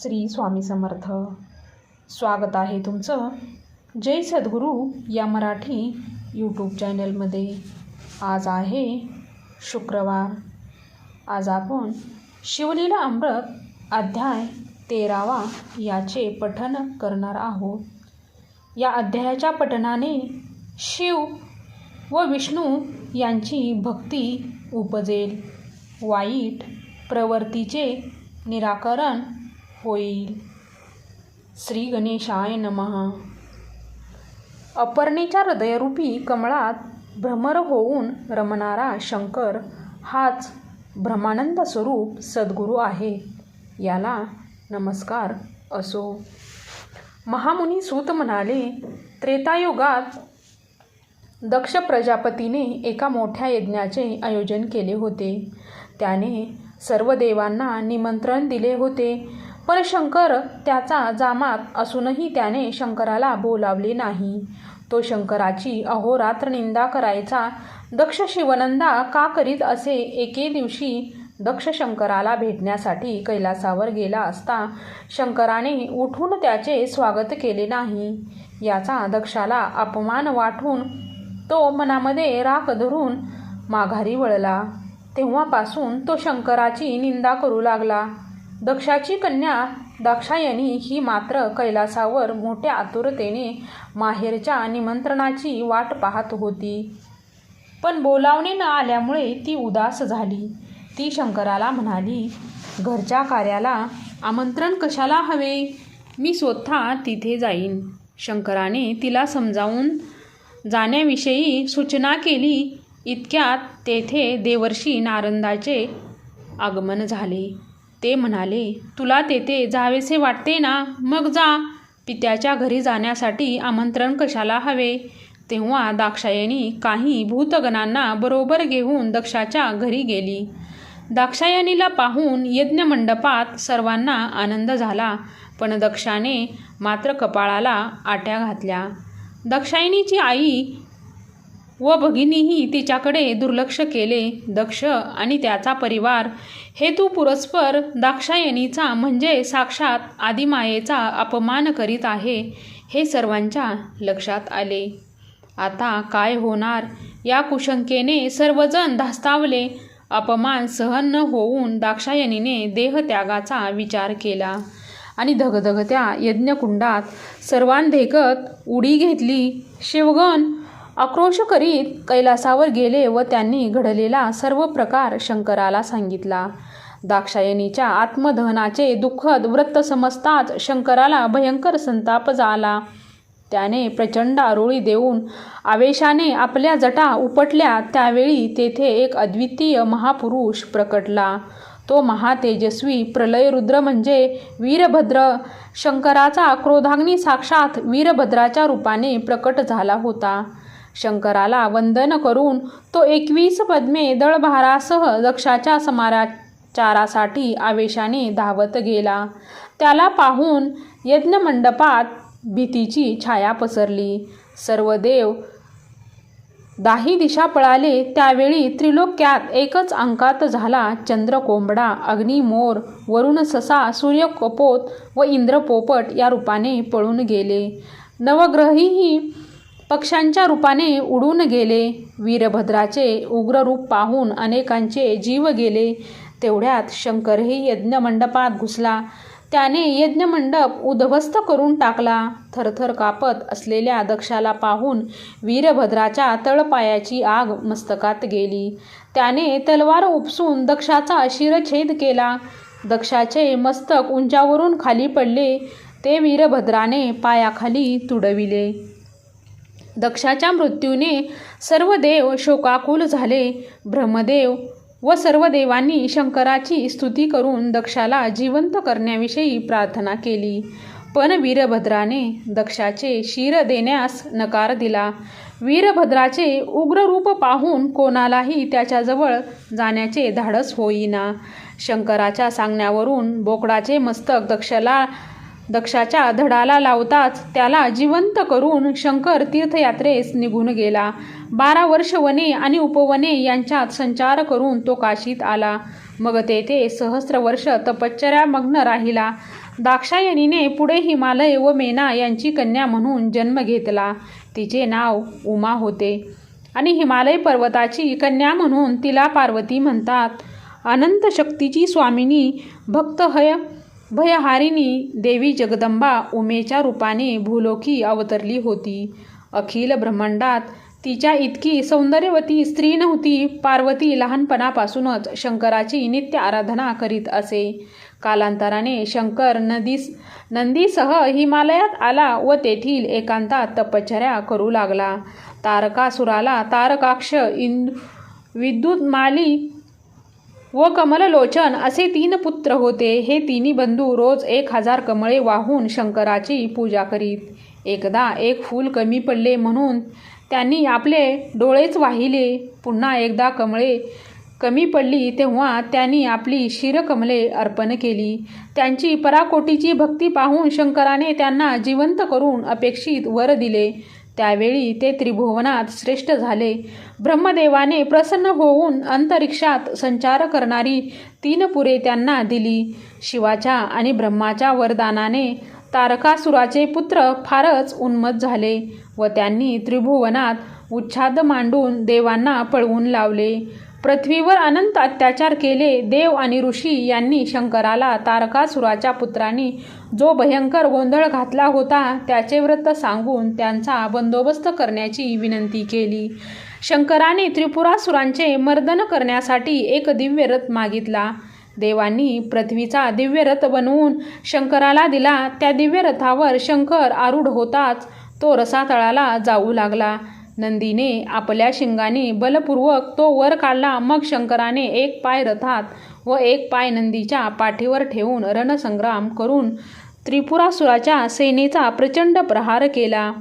श्री स्वामी समर्थ. स्वागत आहे तुमचं जय सद्गुरू या मराठी यूट्यूब चॅनलमध्ये आज आहे शुक्रवार. आज आपण शिवलीला अमृत अध्याय तेरावा याचे पठन करणार आहोत. या अध्यायाच्या पठनाने शिव व विष्णू यांची भक्ती उपजेल. वाईट प्रवृत्तीचे निराकरण होईल श्री गणेशाय नमः। अपर्णेच्या हृदयरूपी कमळात भ्रमर होऊन रमणारा शंकर हाच ब्रह्मानंद स्वरूप सद्गुरू आहे याला नमस्कार असो। महामुनी सूत म्हणाले त्रेतायुगात दक्ष प्रजापतीने एका मोठ्या यज्ञाचे आयोजन केले होते. त्याने सर्व देवांना निमंत्रण दिले होते. पण शंकर त्याचा जामात असूनही त्याने शंकराला बोलावले नाही. तो शंकराची अहोरात्र निंदा करायचा. दक्ष शिवनंदा का करीत असे एके दिवशी दक्ष शंकराला भेटण्यासाठी कैलासावर गेला असता शंकराने उठून त्याचे स्वागत केले नाही. याचा दक्षाला अपमान वाटून तो मनामध्ये राख धरून माघारी वळला. तेव्हापासून तो शंकराची निंदा करू लागला. दक्षाची कन्या दाक्षायणी ही मात्र कैलासावर मोठ्या आतुरतेने माहेरच्या निमंत्रणाची वाट पाहत होती. पण बोलावणे न आल्यामुळे ती उदास झाली. ती शंकराला म्हणाली घरच्या कार्याला आमंत्रण कशाला हवे? मी स्वतः तिथे जाईन. शंकराने तिला समजावून जाण्याविषयी सूचना केली. इतक्यात तेथे देवर्षी नारंदाचे आगमन झाले. ते म्हणाले तुला तेथे जावेसे वाटते ना? मग जा. पित्याच्या घरी जाण्यासाठी आमंत्रण कशाला हवे? तेव्हा दाक्षायणी काही भूतगणांना बरोबर घेऊन दक्षाच्या घरी गेली. दाक्षायणीला पाहून यज्ञमंडपात सर्वांना आनंद झाला पण दक्षाने मात्र कपाळाला आट्या घातल्या. दक्षायणीची आई व भगिनीही तिच्याकडे दुर्लक्ष केले. दक्ष आणि त्याचा परिवार हेतू पुरस्पर दाक्षायणीचा म्हणजे साक्षात आदिमायेचा अपमान करीत आहे हे सर्वांच्या लक्षात आले. आता काय होणार? या कुशंकेने सर्वजण धास्तावले. अपमान सहन न होऊन दाक्षायणीने देहत्यागाचा विचार केला आणि धगधगत्या यज्ञकुंडात सर्वांधेकत उडी घेतली. शिवगण आक्रोश करीत कैलासावर गेले व त्यांनी घडलेला सर्व प्रकार शंकराला सांगितला. दाक्षायणीच्या आत्मदहनाचे दुःखद व्रत समजताच शंकराला भयंकर संताप झाला. त्याने प्रचंड आरोळी देऊन आवेशाने आपल्या जटा उपटल्या. त्यावेळी तेथे एक अद्वितीय महापुरुष प्रकटला. तो महातेजस्वी प्रलयरुद्र म्हणजे वीरभद्र. शंकराचा क्रोधाग्नी साक्षात वीरभद्राच्या रूपाने प्रकट झाला होता. शंकराला वंदन करून तो एकवीस पद्मे दळभारासह दक्षाच्या समाराचारासाठी आवेशाने धावत गेला. त्याला पाहून यज्ञमंडपात भीतीची छाया पसरली. सर्व देव दाही दिशा पळाले. त्यावेळी त्रिलोक्यात एकच अंकात झाला चंद्र कोंबडा अग्निमोर वरुण ससा सूर्यकपोत व इंद्र पोपट या रूपाने पळून गेले. नवग्रहीही पक्ष्यांच्या रूपाने उडून गेले. वीरभद्राचे उग्र रूप पाहून अनेकांचे जीव गेले. तेवढ्यात शंकरही यज्ञमंडपात घुसला. त्याने यज्ञमंडप उद्ध्वस्त करून टाकला. थरथर कापत असलेल्या दक्षाला पाहून वीरभद्राच्या तळपायाची आग मस्तकात गेली. त्याने तलवार उपसून दक्षाचा शिरछेद केला. दक्षाचे मस्तक उंचावरून खाली पडले. ते वीरभद्राने पायाखाली तुडविले. दक्षाच्या मृत्यूने सर्व देव शोकाकुल झाले. ब्रह्मदेव व सर्व देवांनी शंकराची स्तुती करून दक्षाला जिवंत करण्याविषयी प्रार्थना केली. पण वीरभद्राने दक्षाचे शिर देण्यास नकार दिला. वीरभद्राचे उग्र रूप पाहून कोणालाही त्याच्याजवळ जाण्याचे धाडस होईना. शंकराच्या सांगण्यावरून बोकडाचे मस्तक दक्षला दक्षाच्या धडाला लावताच त्याला जिवंत करून शंकर तीर्थयात्रेस निघून गेला. बारा वर्ष वने आणि उपवने यांच्यात संचार करून तो काशीत आला. मग तेथे सहस्र वर्ष तपश्चर्यामग्न राहिला. दाक्षायणीने पुढे हिमालय व मेना यांची कन्या म्हणून जन्म घेतला. तिचे नाव उमा होते. आणि हिमालय पर्वताची कन्या म्हणून तिला पार्वती म्हणतात. अनंत शक्तीची स्वामिनी भक्तहय भयहारिणी देवी जगदंबा उमेच्या रूपाने भूलोकी अवतरली होती. अखिल ब्रह्मांडात तिच्या इतकी सौंदर्यवती स्त्री नव्हती पार्वती लहानपणापासूनच शंकराची नित्य आराधना करीत असे. कालांतराने शंकर नदीस नंदीसह हिमालयात आला व तेथील एकांतात तपश्चर्या करू लागला. तारकासुराला तारकाक्ष इंदू विद्युतमाली व कमललोचन असे तीन पुत्र होते. हे तिन्ही बंधू रोज एक हजार कमळे वाहून शंकराची पूजा करीत. एकदा एक फूल कमी पडले म्हणून त्यांनी आपले डोळेच वाहिले. पुन्हा एकदा कमळे कमी पडली तेव्हा त्यांनी आपली शिरकमले अर्पण केली. त्यांची पराकोटीची भक्ती पाहून शंकराने त्यांना जिवंत करून अपेक्षित वर दिले. त्यावेळी ते त्रिभुवनात श्रेष्ठ झाले. ब्रह्मदेवाने प्रसन्न होऊन अंतरिक्षात संचार करणारी तीन पुरे त्यांना दिली. शिवाच्या आणि ब्रह्माच्या वरदानाने तारकासुराचे पुत्र फारच उन्मत झाले व त्यांनी त्रिभुवनात उच्छाद मांडून देवांना पळवून लावले. पृथ्वीवर अनंत अत्याचार केले देव आणि ऋषी यांनी शंकराला तारकासुराच्या पुत्रांनी जो भयंकर गोंधळ घातला होता त्याचे व्रत सांगून त्यांचा बंदोबस्त करण्याची विनंती केली. शंकराने त्रिपुरासुरांचे मर्दन करण्यासाठी एक दिव्य रथ मागितला. देवांनी पृथ्वीचा दिव्य रथ बनवून शंकराला दिला. त्या दिव्य रथावर शंकर आरूढ होताच तो रसातळाला जाऊ लागला. नंदीने आपल्या शिंगाने बलपूर्वक तो वर काढला. मग शंकराने एक पाय रथात व एक पाय नंदीच्या पाठीवर ठेवून रणसंग्राम करून त्रिपुरासुराच्या सेनेचा प्रचंड प्रहार केला.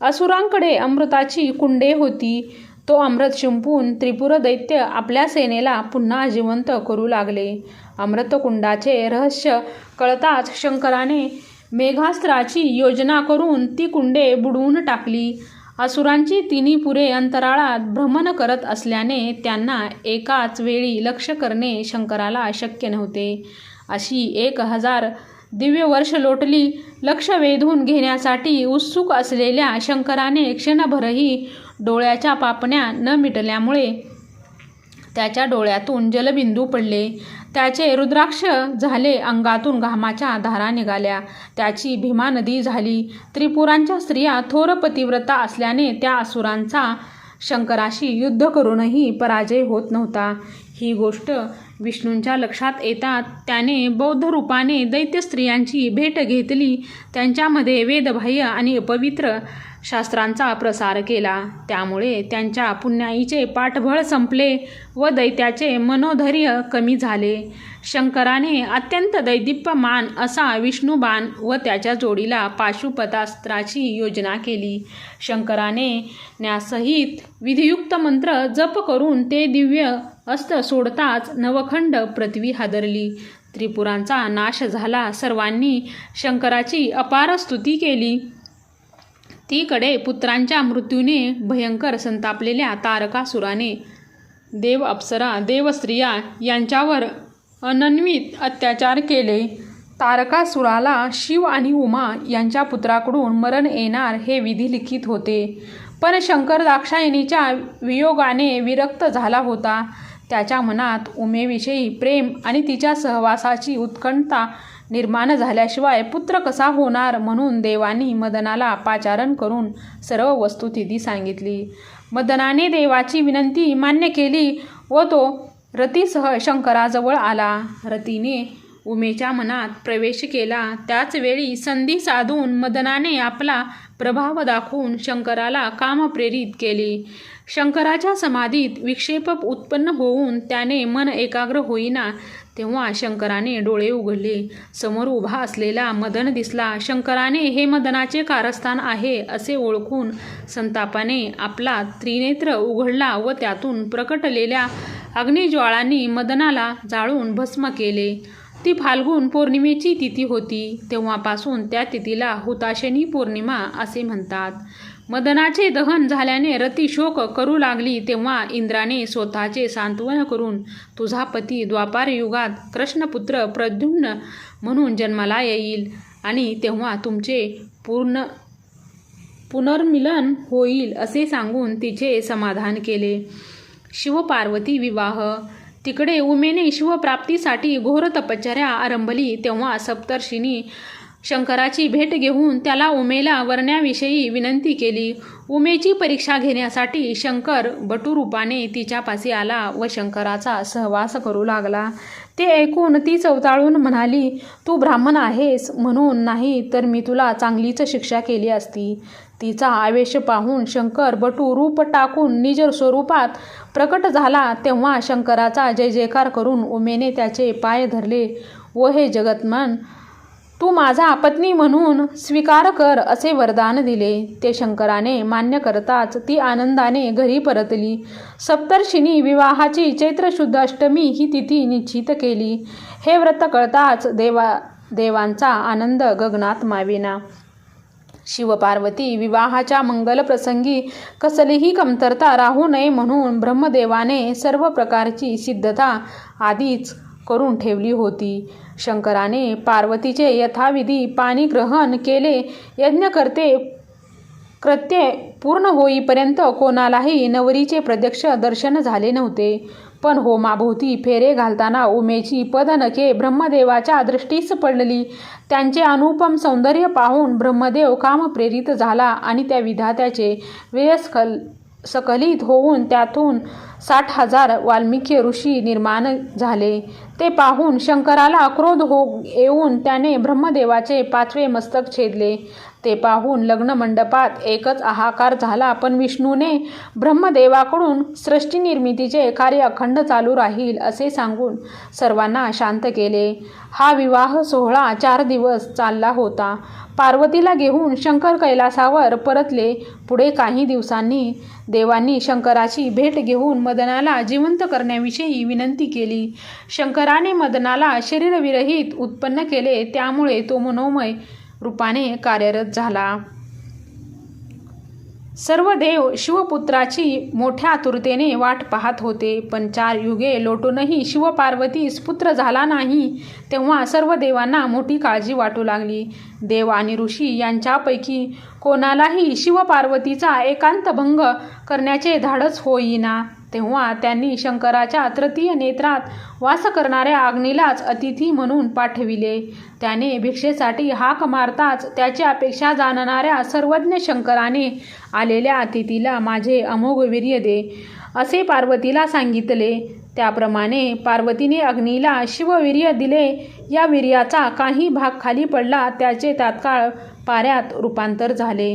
असुरांकडे अमृताची कुंडे होती. तो अमृत शिंपून त्रिपुर दैत्य आपल्या सेनेला पुन्हा जिवंत करू लागले. अमृतकुंडाचे रहस्य कळताच शंकराने मेघास्त्राची योजना करून ती कुंडे बुडवून टाकली. असुरांची तिन्ही पुरे अंतराळात भ्रमण करत असल्याने त्यांना एकाच वेळी लक्ष करणे शंकराला शक्य नव्हते. अशी एक हजार दिव्य वर्ष लोटली लक्ष वेधून घेण्यासाठी उत्सुक असलेल्या शंकराने क्षणभरही डोळ्याच्या पापण्या न मिटल्यामुळे त्याच्या डोळ्यातून जलबिंदू पडले. त्याचे रुद्राक्ष झाले अंगातून घामाच्या धारा निघाल्या. त्याची भीमा नदी झाली. त्रिपुरांच्या स्त्रिया थोर पतिव्रता असल्याने त्या असुरांचा शंकराशी युद्ध करूनही पराजय होत नव्हता. ही गोष्ट विष्णूंच्या लक्षात येतात. त्याने बौद्ध रूपाने दैत्य स्त्रियांची भेट घेतली. त्यांच्यामध्ये वेदबाह्य आणि अपवित्र शास्त्रांचा प्रसार केला. त्यामुळे त्यांच्या पुण्याईचे पाठबळ संपले व दैत्याचे मनोधैर्य कमी झाले. शंकराने अत्यंत दैदिप्यमान असा विष्णुबाण व त्याच्या जोडीला पाशुपतास्त्राची योजना केली. शंकराने न्यासहित विधियुक्त मंत्र जप करून ते दिव्य अस्त सोडताच नवखंड पृथ्वी हादरली. त्रिपुरांचा नाश झाला. सर्वांनी शंकराची अपार स्तुती केली. तीकडे पुत्रांच्या मृत्यूने भयंकर संतापलेल्या तारकासुराने देव अप्सरा देवस्त्रिया यांच्यावर अनन्वित अत्याचार केले. तारकासुराला शिव आणि उमा यांच्या पुत्राकडून मरण येणार हे विधी लिखित होते. पण शंकर दाक्षायणीच्या वियोगाने विरक्त झाला होता. त्याच्या मनात उमेविषयी प्रेम आणि तिच्या सहवासाची उत्कंठता निर्माण झाल्याशिवाय पुत्र कसा होणार म्हणून देवानी मदनाला पाचारण करून सर्व वस्तुस्थिती सांगितली. मदनाने देवाची विनंती मान्य केली व तो रतीसह शंकराजवळ आला. रतीने उमेच्या मनात प्रवेश केला. त्याचवेळी संधी साधून मदनाने आपला प्रभाव दाखवून शंकराला कामप्रेरित केले. शंकराच्या समाधीत विक्षेप उत्पन्न होऊन त्याने मन एकाग्र होईना तेव्हा शंकराने डोळे उघडले. समोर उभा असलेला मदन दिसला शंकराने हे मदनाचे कारस्थान आहे असे ओळखून संतापाने आपला त्रिनेत्र उघडला व त्यातून प्रकटलेल्या अग्निज्वाळांनी मदनाला जाळून भस्म केले. ती फाल्गुन पौर्णिमेची तिथी होती तेव्हापासून त्या तिथीला हुताशनी पौर्णिमा असे म्हणतात. मदनाचे दहन झाल्याने रती शोक करू लागली तेव्हा इंद्राने स्वतःचे सांत्वन करून तुझा पती द्वापार युगात कृष्णपुत्र प्रद्युम्न म्हणून जन्माला येईल आणि तेव्हा तुमचे पूर्ण पुनर्मिलन होईल असे सांगून तिचे समाधान केले. शिवपार्वती विवाह. तिकडे उमेने शिवप्राप्तीसाठी घोर तपश्चर्या आरंभली तेव्हा सप्तर्षींनी शंकराची भेट घेऊन त्याला उमेला वरण्याविषयी विनंती केली. उमेची परीक्षा घेण्यासाठी शंकर बटुरूपाने तिच्यापाशी आला व शंकराचा सहवास करू लागला. ते ऐकून ती चवताळून म्हणाली तू ब्राह्मण आहेस म्हणून नाही तर मी तुला चांगलीच शिक्षा केली असती तिचा आवेश पाहून शंकर बटू रूप टाकून निज स्वरूपात प्रकट झाला. तेव्हा शंकराचा जय जयकार करून उमेने त्याचे पाय धरले. व हे जगतमान तू माझा पत्नी म्हणून स्वीकार कर असे वरदान दिले. ते शंकराने मान्य करताच ती आनंदाने घरी परतली. सप्तर्षिनी विवाहाची चैत्र शुद्ध अष्टमी ही तिथी निश्चित केली. हे व्रत कळताच देवा देवांचा आनंद गगनात मावेना. शिवपार्वती विवाहाच्या मंगलप्रसंगी कसलीही कमतरता राहू नये म्हणून ब्रह्मदेवाने सर्व प्रकारची सिद्धता आधीच करून ठेवली होती. शंकराने पार्वतीचे यथाविधी पाणी ग्रहण केले. यज्ञकर्ते कृत्य पूर्ण होईपर्यंत कोणालाही नवरीचे प्रत्यक्ष दर्शन झाले नव्हते. पण होमाभोवती फेरे घालताना उमेची पदनखे ब्रह्मदेवाच्या दृष्टीस पडली. त्यांचे अनुपम सौंदर्य पाहून ब्रह्मदेव कामप्रेरित झाला आणि त्या विधात्याचे वेयस्कल सकलित होऊन त्यातून साठ हजार वाल्मिकी ऋषी निर्माण झाले. ते पाहून शंकराला क्रोध हो येऊन त्याने ब्रह्मदेवाचे पाचवे मस्तक छेदले. ते पाहून लग्न मंडपात एकच हाहाकार झाला पण विष्णूने ब्रह्मदेवाकडून सृष्टी निर्मितीचे कार्य अखंड चालू राहील असे सांगून सर्वांना शांत केले. हा विवाह सोहळा चार दिवस चालला होता. पार्वतीला घेऊन शंकर कैलासावर परतले. पुढे काही दिवसांनी देवांनी शंकराची भेट घेऊन मदनाला जिवंत करण्याविषयी विनंती केली. शंकराने मदनाला शरीरविरहित उत्पन्न केले त्यामुळे तो मनोमय रूपाने कार्यरत झाला. सर्व देव शिवपुत्राची मोठ्या आतुरतेने वाट पाहत होते. पण चार युगे लोटूनही शिवपार्वतीस पुत्र झाला नाही तेव्हा सर्व देवांना मोठी काळजी वाटू लागली. देव आणि ऋषी यांच्यापैकी कोणालाही शिवपार्वतीचा एकांत भंग करण्याचे धाडस होईना. तेव्हा त्यांनी शंकराच्या तृतीय नेत्रात वास करणाऱ्या अग्नीलाच अतिथी म्हणून पाठविले. त्याने भिक्षेसाठी हाक मारताच त्याची अपेक्षा जाणणाऱ्या सर्वज्ञ शंकराने आलेल्या अतिथीला माझे अमोघ वीर्य दे असे पार्वतीला सांगितले. त्याप्रमाणे पार्वतीने अग्नीला शिववीर्य दिले. या वीर्याचा काही भाग खाली पडला त्याचे तात्काळ पाऱ्यात रूपांतर झाले.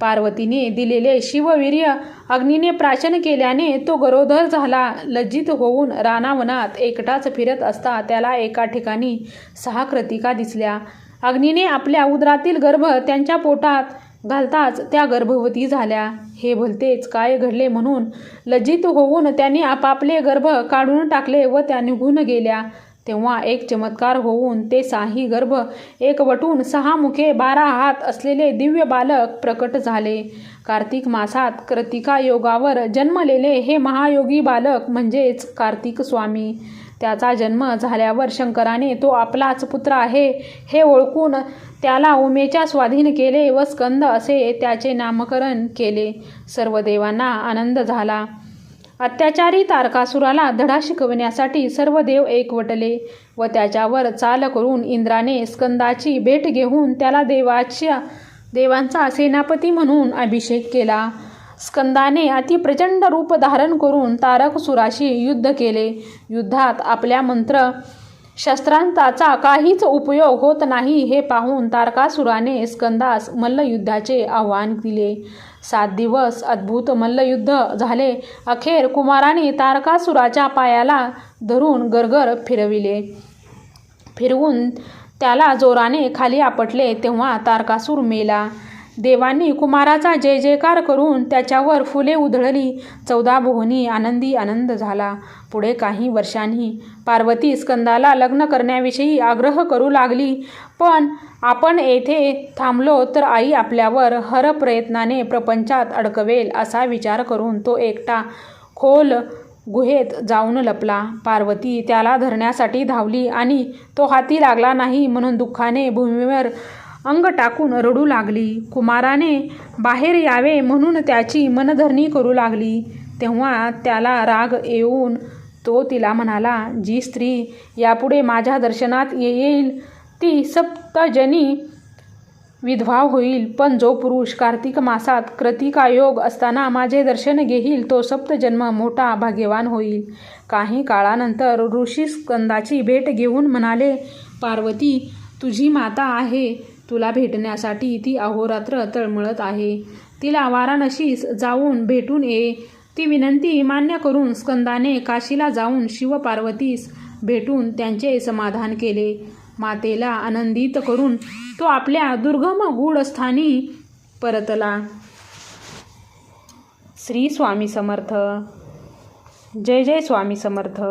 पार्वतीने दिलेले शिववीर्य अग्नीने प्राशन केल्याने तो गरोदर झाला. लज्जित होऊन रानावनात एकटाच फिरत असता त्याला एका ठिकाणी सहा कृतिका दिसल्या. अग्नीने आपल्या उदरातील गर्भ त्यांच्या पोटात घालताच त्या गर्भवती झाल्या. हे भलतेच काय घडले म्हणून लज्जित होऊन त्यांनी आपापले गर्भ काढून टाकले व त्या निघून गेल्या. तेव्हा एक चमत्कार होऊन ते साही गर्भ एक वटून सहा मुखे बारा हात असलेले दिव्य बालक प्रकट झाले. कार्तिक मासात कृतिका योगावर जन्मलेले हे महायोगी बालक म्हणजेच कार्तिक स्वामी. त्याचा जन्म झाल्यावर शंकराने तो आपलाच पुत्र आहे हे ओळखून त्याला उमेच्या स्वाधीन केले व स्कंद असे त्याचे नामकरण केले. सर्व देवांना आनंद झाला. अत्याचारी तारकासुराला धडा शिकवण्यासाठी सर्व देव एकवटले व त्याच्यावर चाल करून इंद्राने स्कंदाची भेट घेऊन त्याला देवाच्या देवांचा सेनापती म्हणून अभिषेक केला. स्कंदाने अतिप्रचंड रूप धारण करून तारकसुराशी युद्ध केले. युद्धात आपल्या मंत्र शस्त्रांताचा काहीच उपयोग होत नाही हे पाहून तारकासुराने स्कंदास मल्लयुद्धाचे आव्हान दिले. सात दिवस अद्भुत मल्लयुद्ध झाले. अखेर कुमाराने तारकासुराच्या पायाला धरून गरगर फिरविले. फिरवून त्याला जोराने खाली आपटले तेव्हा तारकासूर मेला. देवांनी कुमाराचा जय जयकार करून त्याच्यावर फुले उधळली. चौदा भोवनी आनंदी आनंद झाला. पुढे काही वर्षांनी पार्वती स्कंदाला लग्न करण्याविषयी आग्रह करू लागली. पण आपण येथे थांबलो तर आई आपल्यावर हर प्रयत्नाने प्रपंचात अडकवेल असा विचार करून तो एकटा खोल गुहेत जाऊन लपला. पार्वती त्याला धरण्यासाठी धावली आणि तो हाती लागला नाही म्हणून दुःखाने भूमीवर अंग टाकून रडू लागली. कुमाराने बाहेर यावे म्हणून त्याची मनधरणी करू लागली. तेव्हा त्याला राग येऊन तो तिला म्हणाला जी स्त्री यापुढे माझ्या दर्शनात येईल. ती सप्तजनी विधवा होईल. पण जो पुरुष कार्तिक मासात कृतिकायोग असताना माझे दर्शन घेईल तो सप्तजन्म मोठा भाग्यवान होईल. काही काळानंतर ऋषी स्कंदाची भेट घेऊन म्हणाले पार्वती तुझी माता आहे. तुला भेटण्यासाठी ती अहोरात्र तळमळत आहे. तिला वाराणसीस जाऊन भेटून ये. ती विनंती मान्य करून स्कंदाने काशीला जाऊन शिवपार्वतीस भेटून त्यांचे समाधान केले. मातेला आनंदित करून तो आपल्या दुर्गम गूढस्थानी परतला. श्री स्वामी समर्थ. जय जय स्वामी समर्थ.